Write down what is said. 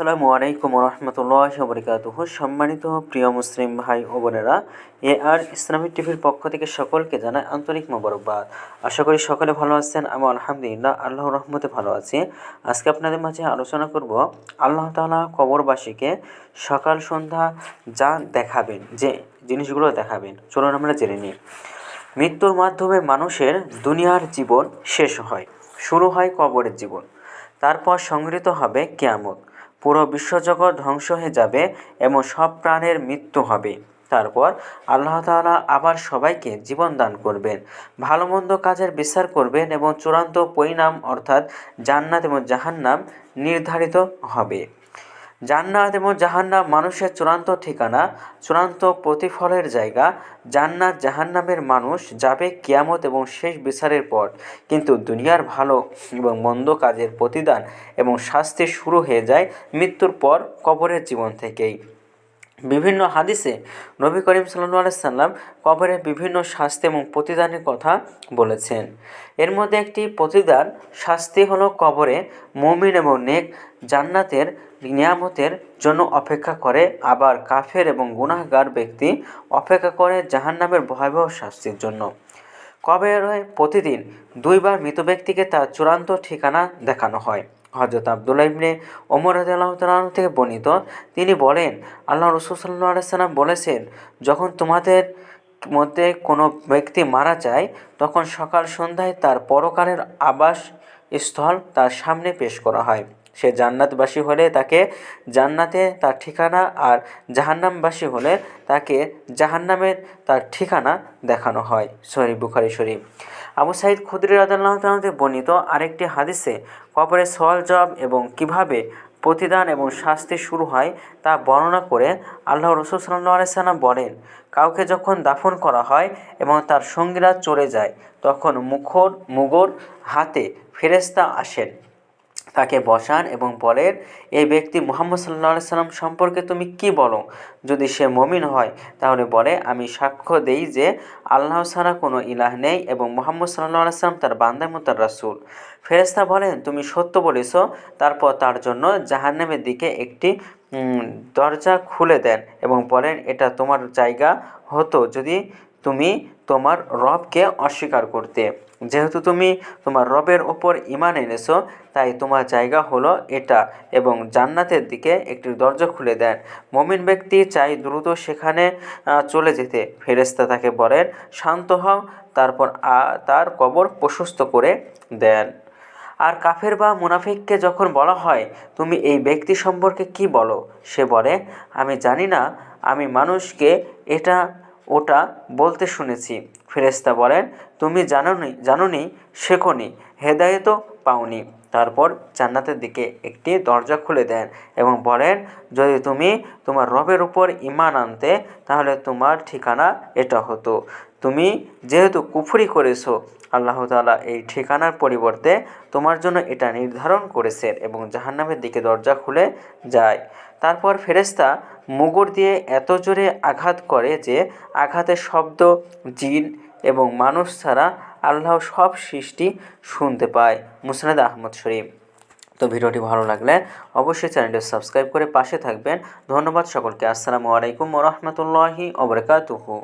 আসসালামু আলাইকুম রহমতুল্লাহ বরকাতুহ সম্মানিত প্রিয় মুসলিম ভাই ও বোনেরা এ আর ইসলামিক টিভির পক্ষ থেকে সকলকে জানায় আন্তরিক মোবারকবাদ। আশা করি সকলে ভালো আছেন আমি আলহামদুলিল্লাহ আল্লাহ রহমতে ভালো আছি। আজকে আপনাদের মাঝে আলোচনা করব আল্লাহ তাআলা কবরবাসীকে সকাল, সন্ধ্যা যা দেখাবেন, যে জিনিসগুলো দেখাবেন। চলুন আমরা জেনে নিই। মৃত্যুর মাধ্যমে মানুষের দুনিয়ার জীবন শেষ হয়, শুরু হয় কবরের জীবন। তারপর সংগৃহীত হবে কেয়ামত। পুরো বিশ্বজগৎ ধ্বংস হয়ে যাবে এবং সব প্রাণের মৃত্যু হবে। তারপর আল্লাহ তালা আবার সবাইকে জীবন দান করবেন। ভালো মন্দ কাজের বিচার করবেন এবং চূড়ান্ত পরিণাম অর্থাৎ জান্নাত এবং জাহান্নাম নির্ধারিত হবে। জান্নাত এবং জাহান্নাম মানুষের চূড়ান্ত ঠিকানা, চূড়ান্ত প্রতিফলের জায়গা। জান্নাত জাহান্নামের মানুষ যাবে কিয়ামত এবং শেষ বিচারের পর। কিন্তু দুনিয়ার ভালো এবং মন্দ কাজের প্রতিদান এবং শাস্তি শুরু হয়ে যায় মৃত্যুর পর কবরের জীবন থেকেই। বিভিন্ন হাদিসে নবী করিম সাল্লাহ সাল্লাম কবরের বিভিন্ন শাস্তি এবং প্রতিদানের কথা বলেছেন। এর মধ্যে একটি প্রতিদান শাস্তি হলো কবরে মমিন এবং নেক জান্নাতের নিয়ামতের জন্য অপেক্ষা করে, আবার কাফের এবং গুনাহগার ব্যক্তি অপেক্ষা করে জাহান্নামের ভয়াবহ শাস্তির জন্য। কবরে প্রতিদিন। দুইবার মৃত ব্যক্তিকে তার চূড়ান্ত ঠিকানা দেখানো হয়। হজরত আবদুল্লাহ ইবনে ওমর রাদিয়াল্লাহু তাআলা থেকে বর্ণিত, তিনি বলেন, আল্লাহ রসুল সাল্লাল্লাহু আলাইহি সাল্লাম বলেছেন, যখন তোমাদের মধ্যে কোনো ব্যক্তি মারা যায়, তখন সকাল সন্ধ্যায় তার পরকালের আবাস স্থল তার সামনে পেশ করা হয়। সে জান্নাতবাসী হলে তাকে জান্নাতে তার ঠিকানা আর জাহান্নামবাসী হলে তাকে জাহান্নামের তার ঠিকানা দেখানো হয়। শরীফ বুখারি শরীফ। আবু সাইদ খুদরি রাদাল্লাহ তালাতে বর্ণিত আরেকটি হাদিসে কবরে সওয়াল জবাব এবং কীভাবে প্রতিদান এবং শাস্তি শুরু হয় তা বর্ণনা করে আল্লাহ রসুল সাল্লাহ আলাইসাল্লাম বলেন, কাউকে যখন দাফন করা হয় এবং তার সঙ্গীরা চলে যায়, তখন মুখর, মুগর হাতে ফেরেস্তা আসেন। তাকে বসান এবং বলেন, এই ব্যক্তি মুহাম্মদ সাল্লাহ সাল্লাম সম্পর্কে তুমি কি বলো? যদি সে মমিন হয়, তাহলে বলে, আমি সাক্ষ্য দেই যে আল্লাহ ছাড়া কোনো ইলাহ নেই এবং মোহাম্মদ সাল্লাহ সাল্লাম তার বান্দার মতো রাসুল। ফেরেস্তা বলেন, তুমি সত্য বলেছ। তারপর তার জন্য জাহান্নামের দিকে একটি দরজা খুলে দেন এবং বলেন, এটা তোমার জায়গা হতো যদি তুমি তোমার রবকে অস্বীকার করতে। যেহেতু তুমি তোমার রবের ওপর ইমান এনেছো, তাই তোমার জায়গা হলো এটা এবং জান্নাতের দিকে একটি দরজা খুলে দেন। মমিন ব্যক্তি চাই দ্রুত সেখানে চলে যেতে। ফেরেস্তা তাকে বলেন, শান্ত হও। তারপর তার কবর প্রশস্ত করে দেন। আর কাফের বা মুনাফিককে যখন বলা হয়, তুমি এই ব্যক্তি সম্পর্কে কি বলো? সে বলে, আমি জানি না। আমি মানুষকে এটা ওটা বলতে শুনেছি। ফেরেস্তা বলেন, তুমি জাননি, জানোনি, শেখনি, হেদায়তও পাওনি। তারপর জান্নাতের দিকে একটি দরজা খুলে দেন এবং বলেন, যদি তুমি তোমার রবের উপর ইমান আনতে, তাহলে তোমার ঠিকানা এটা হতো। তুমি যেহেতু কুফরি করেছ, আল্লাহ তালা এই ঠিকানার পরিবর্তে তোমার জন্য এটা নির্ধারণ করেছে এবং জাহান্নামের দিকে দরজা খুলে যায়। তারপর ফেরেস্তা মুগুর দিয়ে এত জোরে আঘাত করে যে আঘাতের শব্দ, জিন এবং মানুষ ছাড়া আল্লাহ সব সৃষ্টি শুনতে পায়। মুসনাদ আহমদ শরীফ। তো ভিডিওটি ভালো লাগলে অবশ্যই চ্যানেলটি সাবস্ক্রাইব করে পাশে থাকবেন। ধন্যবাদ সকলকে। আসসালামু আলাইকুম রহমতুল্লাহি ওবরকাতুহু